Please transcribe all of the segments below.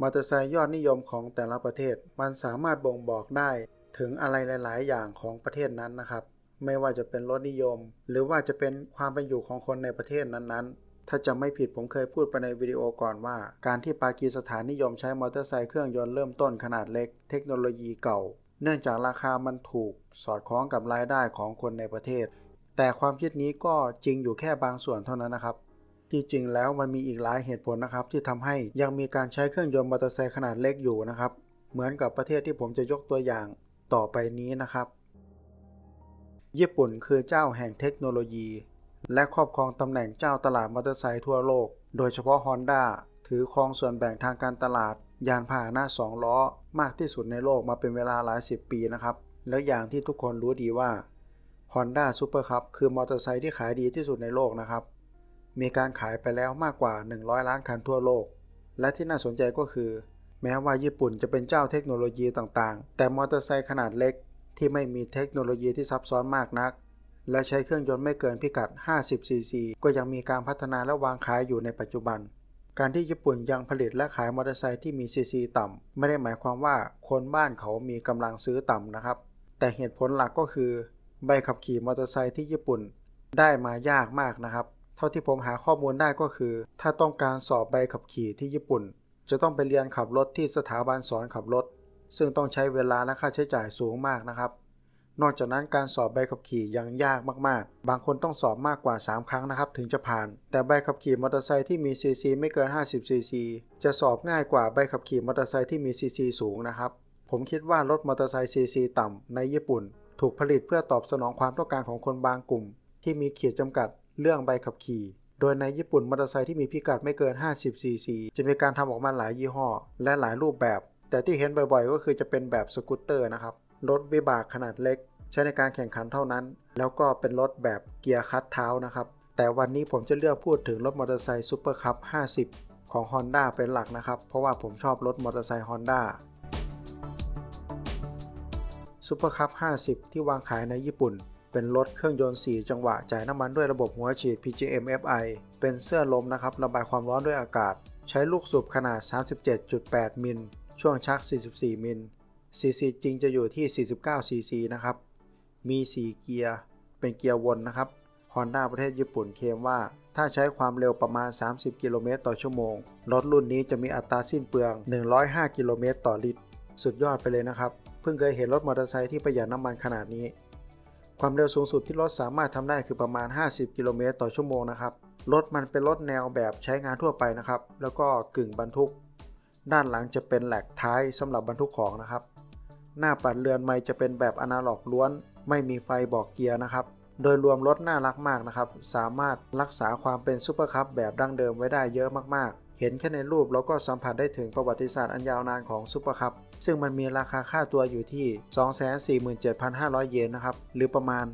มอเตอร์ไซค์ยอดนิยมของแต่ละประเทศ มันสามารถบ่งบอกได้ถึงอะไรหลาย ๆ อย่างของประเทศนั้นนะครับ ไม่ว่าจะเป็นรสนิยม หรือว่าจะเป็นความเป็นอยู่ของคนในประเทศนั้น ๆ ถ้าจะไม่ผิดผมเคยพูดไปในวิดีโอก่อนว่า การที่ปากีสถานนิยมใช้มอเตอร์ไซค์เครื่องยนต์เริ่มต้นขนาดเล็ก เทคโนโลยีเก่า เนื่องจากราคามันถูก สอดคล้องกับรายได้ของคนในประเทศ แต่ความคิดนี้ก็จริงอยู่แค่บางส่วนเท่านั้นนะครับ ที่จริงแล้วมันมีอีกหลายเหตุผลนะครับที่ทำให้ยังมีการใช้เครื่องยนต์มอเตอร์ไซค์ขนาดเล็กอยู่นะครับ เหมือนกับประเทศที่ผมจะยกตัวอย่างต่อไปนี้นะครับ ญี่ปุ่นคือเจ้าแห่งเทคโนโลยี และครอบครองตำแหน่งเจ้าตลาดมอเตอร์ไซค์ทั่วโลก โดยเฉพาะ Honda ถือครองส่วนแบ่งทางการตลาด ยานพาหนะ2ล้อ มากที่สุดในโลกมาเป็นเวลาหลายสิบปีนะครับ แล้วอย่างที่ทุกคนรู้ดีว่า Honda Super Cup คือมอเตอร์ไซค์ที่ขายดีที่สุดในโลกนะครับ มีการขายไปแล้วมากกว่า 100 ล้านคันทั่วโลก และที่น่าสนใจก็คือ แม้ว่าญี่ปุ่นจะเป็นเจ้าเทคโนโลยีต่างๆ แต่มอเตอร์ไซค์ขนาดเล็ก ที่ไม่มีเทคโนโลยีที่ซับซ้อนมากนัก และใช้เครื่องยนต์ไม่เกินพิกัด 50ซีซีก็ยังมีการพัฒนาและวางขายอยู่ในปัจจุบัน การที่ญี่ปุ่นยังผลิตและขายมอเตอร์ไซค์ที่มีซีซีต่ำไม่ได้หมายความว่าคนบ้านเขามีกำลังซื้อต่ำนะครับ แต่เหตุผลหลักก็คือ ใบขับขี่มอเตอร์ไซค์ที่ญี่ปุ่นได้มายากมากนะครับ เท่าที่ผมหาข้อมูลได้ก็คือ ถ้าต้องการสอบใบขับขี่ที่ญี่ปุ่น จะต้องไปเรียนขับรถที่สถาบันสอนขับรถ ซึ่งต้องใช้เวลาและค่าใช้จ่ายสูงมากนะครับ นอกจากนั้นการสอบใบขับขี่ยังยากมากๆ บางคนต้องสอบมากกว่า 3 ครั้งนะครับ ถึงจะผ่าน แต่ใบขับขี่มอเตอร์ไซค์ที่มีซีซีไม่เกิน 50ซีซีจะสอบง่ายกว่าใบขับขี่มอเตอร์ไซค์ที่มีซีซีสูงนะครับ ผมคิดว่ารถมอเตอร์ไซค์ซีซีต่ำในญี่ปุ่น ถูกผลิตเพื่อตอบสนองความต้องการของคนบางกลุ่ม ที่มีขีดจำกัด เรื่องใบขับขี่ โดยในญี่ปุ่นมอเตอร์ไซค์ที่มีพิกัดไม่เกิน 50ซีซีจะมีการทำออกมาหลายยี่ห้อ และหลายรูปแบบ แต่ที่เห็นบ่อยๆ ก็คือจะเป็นแบบสกูตเตอร์นะครับ รถวิบากขนาดเล็ก ใช้ในการแข่งขันเท่านั้น แล้วก็เป็นรถแบบเกียร์คัดเท้านะครับ แต่วันนี้ผมจะเลือกพูดถึงรถมอเตอร์ไซค์ซูเปอร์คัพ50 ของ Honda เป็นหลักนะครับ เพราะว่าผมชอบรถมอเตอร์ไซค์ Honda ซูเปอร์คัพ50 ที่วางขายในญี่ปุ่น เป็นรถเครื่องยนต์ 4 จังหวะ จ่ายน้ำมันด้วยระบบหัวฉีด PGM FI เป็นเสื้อลมนะครับ ระบายความร้อนด้วยอากาศ ใช้ลูกสูบขนาด 37.8 มิล ช่วงชัก 44 มิล CC จริงจะอยู่ที่ 49 CC นะครับ มี 4 เกียร์ เป็นเกียร์วนนะครับ Honda ประเทศญี่ปุ่นเคลมว่า ถ้าใช้ความเร็วประมาณ 30 กิโลเมตรต่อชั่วโมง รถรุ่นนี้จะมีอัตราสิ้นเปลือง 105 กิโลเมตรต่อลิตร สุดยอดไปเลยนะครับ เพิ่งเคยเห็นรถมอเตอร์ไซค์ที่ประหยัดน้ำมันขนาดนี้ ความเร็วสูงสุดที่รถสามารถทำได้คือประมาณ 50 กิโลเมตรต่อชั่วโมงนะครับ รถมันเป็นรถแนวแบบใช้งานทั่วไปนะครับ แล้วก็กึ่งบรรทุก ด้านหลังจะเป็นแหลกท้ายสำหรับบรรทุกของนะครับ หน้าปัดเรือนไม้จะเป็นแบบอนาล็อกล้วน ไม่มีไฟบอกเกียร์นะครับ โดยรวมรถน่ารักมากนะครับ สามารถรักษาความเป็นซูเปอร์คัพแบบดั้งเดิมไว้ได้เยอะมากๆ เห็นแค่ในรูปเราก็สัมผัสได้ถึงประวัติศาสตร์อันยาวนานของซูเปอร์คัพ ซึ่งมันมีราคาค่าตัวอยู่ที่ 247,500 เยนนะครับ หรือประมาณ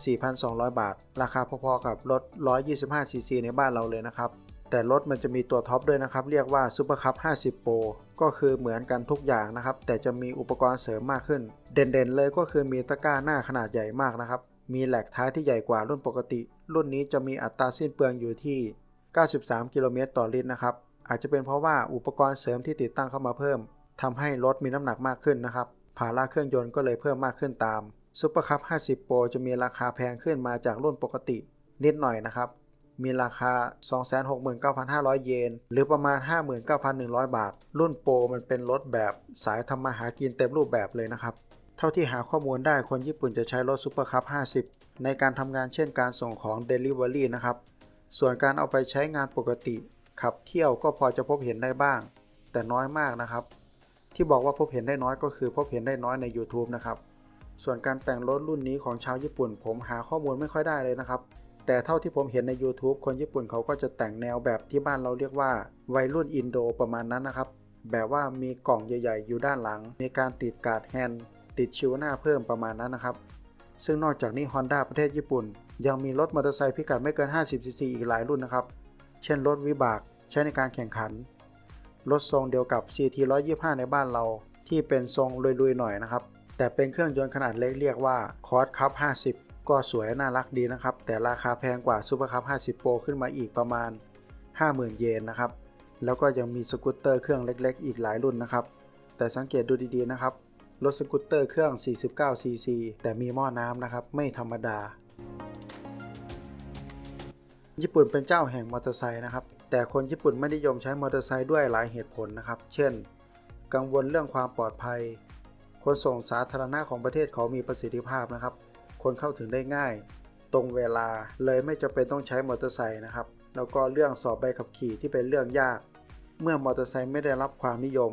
54,200 บาท ราคาพอๆกับรถ 125ซีซีในบ้านเราเลยนะครับ แต่รถมันจะมีตัวท็อปด้วยนะครับ เรียกว่า Super Cup 50 Pro ก็คือเหมือนกันทุกอย่างนะครับ แต่จะมีอุปกรณ์เสริมมากขึ้น เด่นๆเลยก็คือมีตะกร้าหน้าขนาดใหญ่มากนะครับ มีแหลกท้ายที่ใหญ่กว่ารุ่นปกติ รุ่นนี้จะมีอัตราสิ้นเปลืองอยู่ที่ 93 กิโลเมตรต่อลิตรนะครับ อาจจะเป็นเพราะว่าอุปกรณ์เสริมที่ติดตั้งเข้ามาเพิ่ม ทำให้รถมีน้ำหนักมากขึ้นนะครับภาระเครื่องยนต์ก็เลยเพิ่มมากขึ้นตาม Super Cup 50 Pro จะมีราคาแพงขึ้นมาจากรุ่นปกตินิดหน่อยนะครับ มีราคา 269,500 เยน หรือประมาณ 59,100 บาท รุ่นโปรมันเป็นรถแบบสายทำมาหากินเต็มรูปแบบเลยนะครับ เท่าที่หาข้อมูลได้คนญี่ปุ่นจะใช้รถ Super Cup 50 ในการทำงานเช่นการส่งของ Delivery นะครับ ส่วนการเอาไปใช้งานปกติ ขับเที่ยวก็พอจะพบเห็นได้บ้าง แต่น้อยมากนะครับ ที่บอกว่าพบเห็นได้น้อยก็คือพบเห็นได้น้อยใน YouTube นะครับ ส่วนการแต่งรถรุ่นนี้ของชาวญี่ปุ่น ผมหาข้อมูลไม่ค่อยได้เลยนะครับ แต่เท่าที่ผมเห็นใน YouTube คนญี่ปุ่นเขาก็จะแต่งแนวแบบที่บ้านเราเรียกว่า วัยรุ่นอินโดประมาณนั้นนะครับ แบบว่ามีกล่องใหญ่ ๆ อยู่ด้านหลัง มีการติดการ์ดแฮนด์ติดชิวหน้าเพิ่มประมาณนั้นนะครับ ซึ่งนอกจากนี้ Honda ประเทศญี่ปุ่น ยังมีรถมอเตอร์ไซค์พิกัดไม่เกิน 50ซีซีอีกหลายรุ่นนะครับ เช่นรถวิบากใช้ในการแข่งขัน รถทรงเดียวกับ CT 125 ในบ้านเรา ที่เป็นทรงลุยๆหน่อยนะครับ แต่เป็นเครื่องยนต์ขนาดเล็กเรียกว่า Cos Cup 50 ก็สวยน่ารักดีนะครับ แต่ราคาแพงกว่า Super Cup 50 Pro ขึ้นมาอีกประมาณ 50,000 เยนนะครับ แล้วก็ยังมีสกูตเตอร์เครื่องเล็กๆ อีกหลายรุ่นนะครับ แต่สังเกตดูดีๆนะครับ รถสกูตเตอร์เครื่อง 49cc แต่มีหม้อน้ำนะครับ ไม่ธรรมดาญี่ปุ่นเป็นเจ้าแห่งมอเตอร์ไซค์นะครับ แต่คนญี่ปุ่นไม่นิยมใช้มอเตอร์ไซค์ด้วยหลายเหตุผลนะครับ เช่น กังวลเรื่องความปลอดภัย ขนส่งสาธารณะของประเทศเขามีประสิทธิภาพนะครับ คนเข้าถึงได้ง่าย ตรงเวลาเลยไม่จำเป็นต้องใช้มอเตอร์ไซค์นะครับ แล้วก็เรื่องสอบใบขับขี่ที่เป็นเรื่องยาก เมื่อมอเตอร์ไซค์ไม่ได้รับความนิยม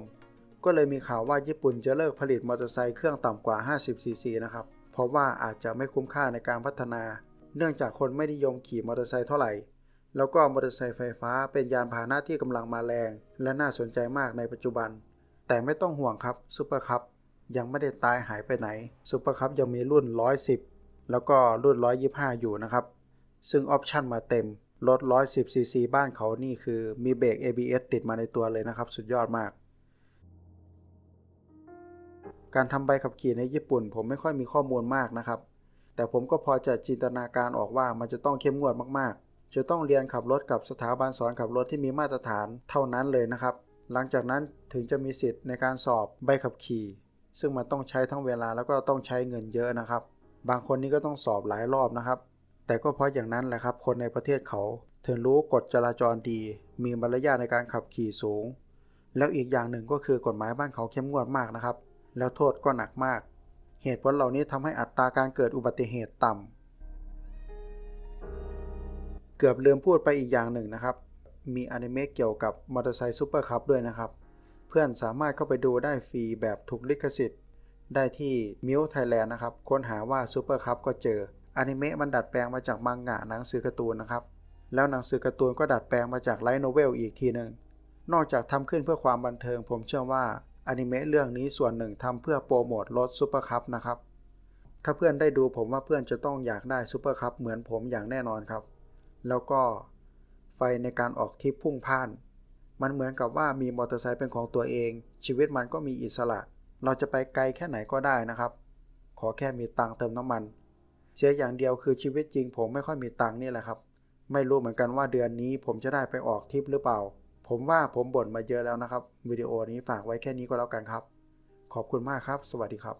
ก็เลยมีข่าวว่าญี่ปุ่นจะเลิกผลิตมอเตอร์ไซค์เครื่องต่ำกว่า 50cc นะครับ เพราะว่าอาจจะไม่คุ้มค่าในการพัฒนา เนื่องจากคนไม่นิยมขี่มอเตอร์ไซค์เท่าไหร่ แล้วก็มอเตอร์ไซค์ไฟฟ้าเป็นยานพาหนะที่กำลังมาแรง และน่าสนใจมากในปัจจุบัน แต่ไม่ต้องห่วงครับซูเปอร์คัพยังไม่ได้ตายหายไปไหนซูเปอร์คัพยังมีรุ่น 110 แล้วก็รุ่น 125 อยู่นะครับ ซึ่งออปชันมาเต็ม รถ 110cc บ้านเขานี่คือมีเบรก ABS ติดมาในตัวเลยนะครับ สุดยอดมาก การทำใบขับขี่ในญี่ปุ่น ผมไม่ค่อยมีข้อมูลมากนะครับ แต่ผมก็พอจะจินตนาการออกว่ามันจะต้องเข้มงวดมากๆ จะต้องเรียนขับรถกับสถาบันสอนขับรถที่มีมาตรฐานเท่านั้นเลยนะครับ หลังจากนั้นถึงจะมีสิทธิ์ในการสอบใบขับขี่ ซึ่งมันต้องใช้ทั้งเวลาแล้วก็ต้องใช้เงินเยอะนะครับ บางคนนี่ก็ต้องสอบหลายรอบนะครับ แต่ก็เพราะอย่างนั้นแหละครับ คนในประเทศเขาถึงรู้กฎจราจรดี มีมารยาทในการขับขี่สูง แล้วอีกอย่างหนึ่งก็คือกฎหมายบ้านเขาเข้มงวดมากนะครับ แล้วโทษก็หนักมาก เหตุผลเหล่านี้ทำให้อัตราการเกิดอุบัติเหตุต่ำ เกือบลืมพูดไปอีกอย่างหนึ่งนะครับ มีอนิเมะเกี่ยวกับมอเตอร์ไซค์ซูเปอร์คัพด้วยนะครับ เพื่อนสามารถเข้าไปดูได้ฟรีแบบถูกลิขสิทธิ์ ได้ที่มิวไทยแลนด์นะครับ ค้นหาว่าซูเปอร์คัพก็เจออนิเมะมันดัดแปลงมาจากมังงะหนังสือการ์ตูนนะครับ แล้วหนังสือการ์ตูนก็ดัดแปลงมาจากไลท์โนเวลอีกทีหนึ่งนอกจากทำขึ้นเพื่อความบันเทิง ผมเชื่อว่าอนิเมะเรื่องนี้ส่วนหนึ่งทำเพื่อโปรโมทรถซูเปอร์คัพนะครับ ถ้าเพื่อนได้ดูผมว่าเพื่อนจะต้องอยากได้ซูเปอร์คัพเหมือนผมอย่างแน่นอนครับ แล้วก็ไฟในการออกทริปพุ่งพ่าน มันเหมือนกับว่ามีมอเตอร์ไซค์เป็นของตัวเอง ชีวิตมันก็มีอิสระ เราจะไปไกลแค่ไหนก็ได้นะครับ ขอแค่มีตังค์เติมน้ำมัน เสียอย่างเดียวคือชีวิตจริง ผมไม่ค่อยมีตังค์นี่แหละครับ ไม่รู้เหมือนกันว่าเดือนนี้ผมจะได้ไปออกทริปหรือเปล่า ผมว่าผมบ่นมาเยอะแล้วนะครับวิดีโอนี้ฝากไว้แค่นี้ก็แล้วกันครับ ขอบคุณมากครับ สวัสดีครับ